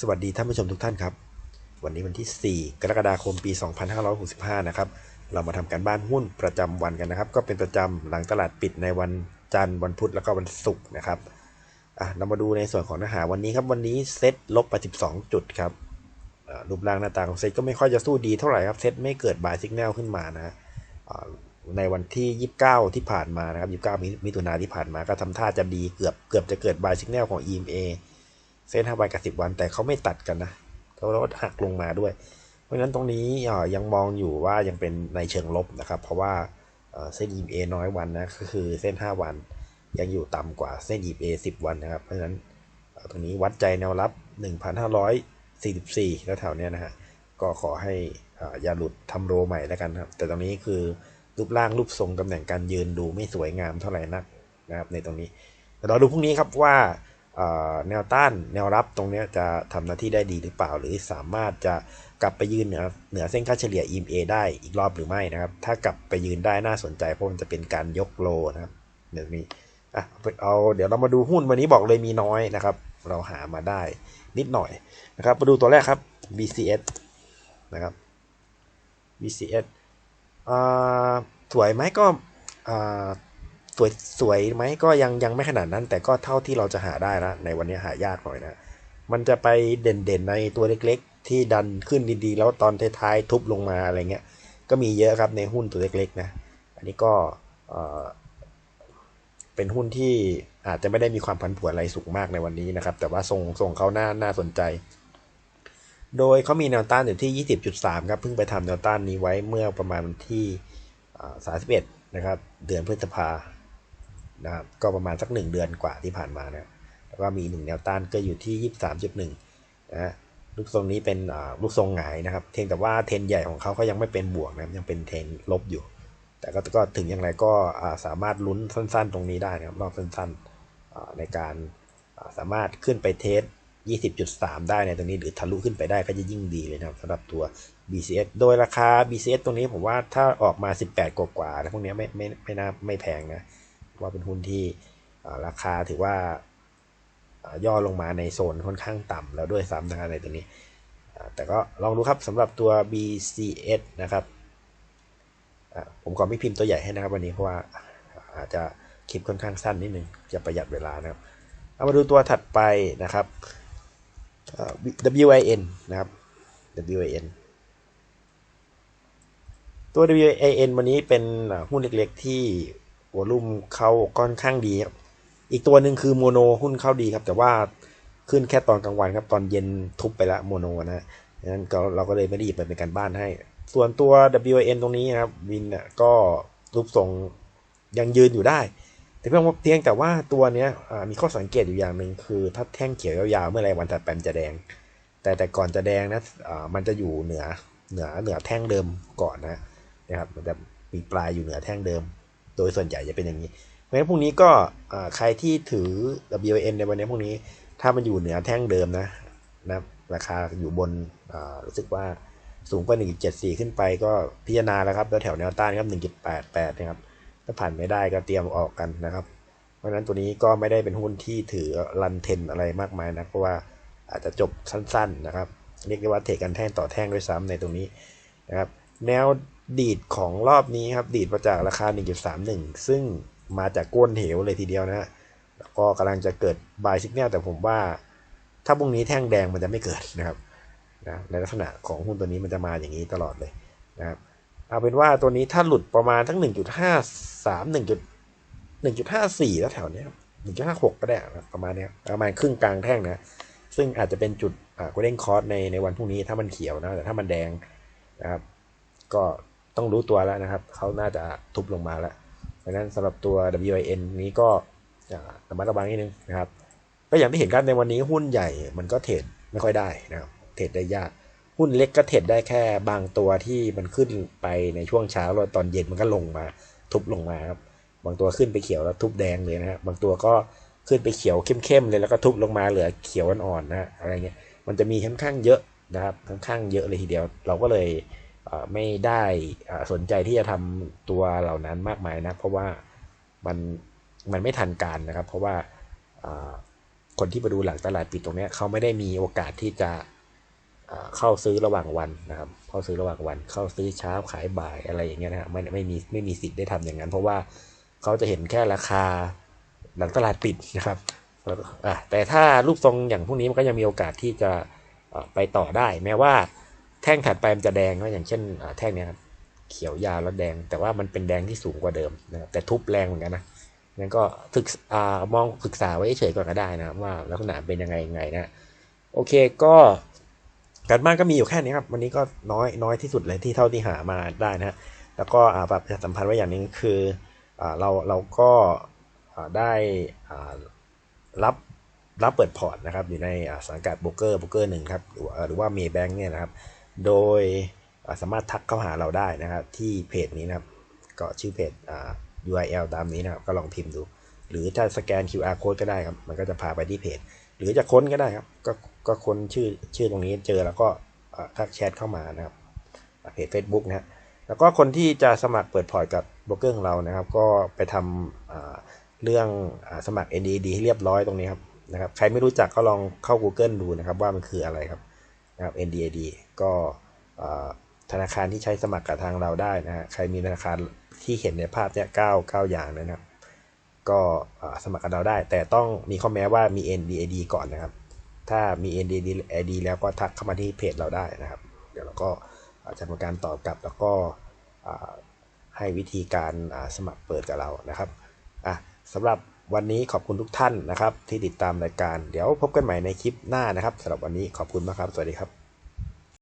สวัสดีท่านผู้ชมทุกท่านครับ วันนี้วันที่ 4 กรกฎาคมปี 2565 นะครับ เรามาทำการบ้านหุ้นประจำวันกันนะครับ ก็เป็นประจำหลังตลาดปิดในวันจันทร์วันพุธแล้วก็วันศุกร์นะครับอะเรามาดูในส่วนของเนื้อหาวันนี้ครับ วันนี้เซ็ตลบไป 12 จุดครับรูปร่างหน้าตาของเซ็ตก็ไม่ค่อยจะสู้ดีเท่าไหร่ครับเซ็ตไม่เกิดบายสัญญาณขึ้นมานะในวันที่ 29 ที่ผ่านมานะครับ 29 มิมิถุนาที่ผ่านมาก็ทำท่าจะดีเกือบเกือบจะเกิดบายสัญญาณของ EMA เส้น5วันกับ10วัน แต่เขาไม่ตัดกันนะเขาลดหักลงมาด้วย เพราะฉะนั้นตรงนี้ยังมองอยู่ว่ายังเป็นในเชิงลบนะครับ เพราะว่าเส้น EMA น้อยวันนะก็คือเส้น 5 วัน ยังอยู่ต่ำกว่าเส้น EMA 10 วันนะครับ เพราะฉะนั้นตรงนี้วัดใจแนวรับ 1,544แล้วแถวเนี้ยนะฮะก็ขอให้อย่าหลุดทำโรใหม่แล้วกันครับ แต่ตรงนี้คือรูปร่างรูปทรงตำแหน่งการยืนดูไม่สวยงามเท่าไหร่นักนะครับในตรงนี้เราดูพรุ่งนี้ครับว่า แนวต้านแนวรับตรงนี้จะทำหน้าที่ได้ดีหรือเปล่า หรือสามารถจะกลับไปยืนเหนือเหนือเส้นค่าเฉลี่ย EMA ได้อีกรอบหรือไม่นะครับ ถ้ากลับไปยืนได้น่าสนใจเพราะมันจะเป็นการยกโลนะครับเดี๋ยวนี้อะเอาเดี๋ยวเรามาดูหุ้นวันนี้บอกเลยมีน้อยนะครับ เราหามาได้นิดหน่อยนะครับมาดูตัวแรกครับ BCS นะครับ BCS อ่าสวยไหมก็อ่า วยสวยไหมก็ยังยังไม่ขนาดนั้น แต่ก็เท่าที่เราจะหาได้นะในวันนี้หายากหน่อยนะ มันจะไปเด่นๆในตัวเล็กๆ ที่ดันขึ้นดีๆ แล้วตอนท้ายๆทุบลงมาอะไรเงี้ยก็มีเยอะครับในหุ้นตัวเล็กๆนะอันนี้ก็เป็นหุ้นที่อาจจะไม่ได้มีความผันผวนอะไรสูงมากในวันนี้นะครับ แต่ว่าทรงทรงเขาน่าน่าสนใจ โดยเขามีแนวต้านอยู่ที่ 20.3 ครับ เพิ่งไปทำแนวต้านนี้ไว้เมื่อประมาณวันที่ 31 นะครับ เดือนพฤษภา นะครับก็ประมาณสัก 1 เดือนกว่าที่ผ่านมานะแล้วก็มี 1 แนวต้านก็อยู่ที่ 23.1นะลูกทรงนี้เป็นลูกทรงหงายนะครับเพียงแต่ว่าเทนใหญ่ของเขาเขายังไม่เป็นบวกนะยังเป็นเทนลบอยู่ แต่ก็ถึงอย่างไรก็สามารถลุ้นสั้นๆ ตรงนี้ได้นะครับรอบสั้นๆในการสามารถขึ้นไปเทส20.3 ได้ในตรงนี้หรือทะลุขึ้นไปได้ก็จะยิ่งดีเลยนะครับสำหรับตัว BCS โดยราคา BCS ตรงนี้ผมว่าถ้าออกมา 18 กว่าๆแล้วพวกนี้ไม่ไม่ไม่น่าไม่แพงนะ ว่าเป็นหุ้นที่ราคาถือว่าย่อลงมาในโซนค่อนข้างต่ำแล้วด้วยซ้ำนะครับในตัวนี้ แต่ก็ลองดูครับสำหรับตัว BCS นะครับผมก็ไม่พิมพ์ตัวใหญ่ให้นะครับวันนี้เพราะว่าอาจจะคลิปค่อนข้างสั้นนิดนึงจะประหยัดเวลานะครับ เอามาดูตัวถัดไปนะครับ WIN นะครับ WIN ตัว WIN วันนี้เป็นหุ้นเล็กๆที่ วอลุ่มเข้าค่อนข้างดีครับอีกตัวหนึ่งคือโมโนหุ้นเข้าดีครับ แต่ว่าขึ้นแค่ตอนกลางวันครับ ตอนเย็นทุบไปละโมโนนะนั้นก็เราก็เลยไม่ได้หยิบไปเป็นการบ้านให้ ส่วนตัว WN ตรงนี้นะครับวินก็รูปทรงยังยืนอยู่ได้ แต่เพียงเพียงแต่ว่าตัวเนี้ยมีข้อสังเกตอยู่อย่างหนึ่งคือถ้าแท่งเขียวยาวๆเมื่อไรวันถัดไปจะแดง แต่แต่ก่อนจะแดงนะมันจะอยู่เหนือเหนือเหนือแท่งเดิมก่อนนะนะครับมันจะมีปลายอยู่เหนือแท่งเดิม โดยส่วนใหญ่จะเป็นอย่างนี้ เพราะฉะนั้นพวกนี้ก็ใครที่ถือ WN ในวันนี้พวกนี้ ถ้ามันอยู่เหนือแท่งเดิมนะนะราคาอยู่บนรู้สึกว่าสูงกว่า 1.74 ขึ้นไปก็พิจารณาแล้วครับ แล้วแถวแนวต้านครับ 1.88 นะครับ ถ้าผ่านไม่ได้ก็เตรียมออกกันนะครับ เพราะฉะนั้นตัวนี้ก็ไม่ได้เป็นหุ้นที่ถือรันเทนอะไรมากมายนะ เพราะว่าอาจจะจบสั้นๆนะครับ เรียกได้ว่าเทกันแท่งต่อแท่งด้วยซ้ำในตรงนี้นะครับ แนวดีดของรอบนี้ครับ ดีดมาจากราคา 1.31 ซึ่งมาจากก้นเหวเลยทีเดียวนะฮะแล้วก็กำลังจะเกิดบายซิกเนลแต่ผมว่า ถ้าพรุ่งนี้แท่งแดงมันจะไม่เกิดนะครับนะในลักษณะของหุ้นตัวนี้มันจะมาอย่างนี้ตลอดเลยนะครับเอาเป็นว่าตัวนี้ถ้าหลุดประมาณทั้ง 1.53 1 1.54 แล้วแถวนี้1.56 ก็ได้นะประมาณนี้ประมาณครึ่งกลางแท่งนะ ซึ่งอาจจะเป็นจุดอ่ากลเด้นคอร์สในในวันพรุ่งนี้ถ้ามันเขียวนะแต่ถ้ามันแดงนะครับ ก็ต้องรู้ตัวแล้วนะครับ เขาน่าจะทุบลงมาแล้วเพราะนั้นสำหรับตัว WIN นี้ก็ระมัดระวังนิดนึงนะครับ ก็อย่างที่เห็นกันในวันนี้หุ้นใหญ่มันก็เทรดไม่ค่อยได้นะครับ เทรดได้ยาก หุ้นเล็กก็เทรดได้แค่บางตัวที่มันขึ้นไปในช่วงเช้าแล้วตอนเย็นมันก็ลงมา ทุบลงมาครับ บางตัวขึ้นไปเขียวแล้วทุบแดงเลยนะครับบางตัวก็ขึ้นไปเขียวเข้มๆเลยแล้วก็ทุบลงมาเหลือเขียวอ่อนๆนะอะไรเงี้ย มันจะมีค่อนข้างเยอะนะครับ ค่อนข้างเยอะเลยทีเดียว เราก็เลย ไม่ได้สนใจที่จะทำตัวเหล่านั้นมากมายนะเพราะว่ามันมันไม่ทันการนะครับ เพราะว่าคนที่มาดูหลังตลาดปิดตรงเนี้ยเขาไม่ได้มีโอกาสที่จะเข้าซื้อระหว่างวันนะครับ เข้าซื้อระหว่างวัน เข้าซื้อเช้าขายบ่ายอะไรอย่างเงี้ยนะครับไม่ไม่มีไม่มีสิทธิ์ได้ทำอย่างนั้น เพราะว่าเขาจะเห็นแค่ราคาหลังตลาดปิดนะครับแต่ถ้ารูปทรงอย่างพวกนี้มันก็ยังมีโอกาสที่จะไปต่อได้ แม้ว่า แท่งถัดไปมันจะแดงก็อย่างเช่นแท่งนี้ครับเขียวยาวแล้วแดง แต่ว่ามันเป็นแดงที่สูงกว่าเดิมนะครับแต่ทุบแรงเหมือนกันนะงั้นก็ศึกอ่ามองศึกษาไว้เฉยๆก่อนก็ได้นะครับว่าลักษณะเป็นยังไงยังไงนะโอเคก็การบ้านก็มีอยู่แค่นี้ครับวันนี้ก็น้อยน้อยที่สุดเลยที่เท่าที่หามาได้นะฮะแล้วก็อ่าแบบสัมพันธ์ไว้อย่างนึงคืออ่าเราเราก็อ่าได้อ่ารับรับเปิดพอร์ตนะครับอยู่ในสังกัดโบรกเกอร์โบรกเกอร์หนึ่งครับหรือว่าเมย์แบงค์เนี่ยนะครับ โดยสามารถทักเข้าหาเราได้นะครับที่เพจนี้นะครับ ก็ชื่อเพจ URL ตามนี้นะครับ ก็ลองพิมพ์ดู หรือถ้าสแกน QR code ก็ได้ครับ มันก็จะพาไปที่เพจ หรือจะค้นก็ได้ครับ ก็ก็ค้นชื่อชื่อตรงนี้เจอแล้วก็ทักแชทเข้ามานะครับเพจ Facebook นะฮะแล้วก็คนที่จะสมัครเปิดพอร์ตกับโบรกเกอร์ของเรานะครับ ก็ไปทำเรื่องอสมัคร NDD ให้เรียบร้อยตรงนี้ครับนะครับ ใครไม่รู้จักก็ลองเข้า Google ดูนะครับ ว่ามันคืออะไรครับ นะครับ NDD ก็ธนาคารที่ใช้สมัครกับทางเราได้นะฮะใครมีธนาคารที่เห็นในภาพเนี่ยเก้าเก้าอย่างนะครับ ก็สมัครกับเราได้ แต่ต้องมีข้อแม้ว่ามี NDAD ก่อนนะครับ ถ้ามี NDAD แล้วก็ทักเข้ามาที่เพจเราได้นะครับ เดี๋ยวเราก็าจะทำการตอบกลับแล้วก็ให้วิธีการสมัครเปิดกับเรานะครับอะสำหรับ วันนี้ขอบคุณทุกท่านนะครับ ที่ติดตามรายการ เดี๋ยวพบกันใหม่ในคลิปหน้านะครับสำหรับวันนี้ขอบคุณมากครับ สวัสดีครับ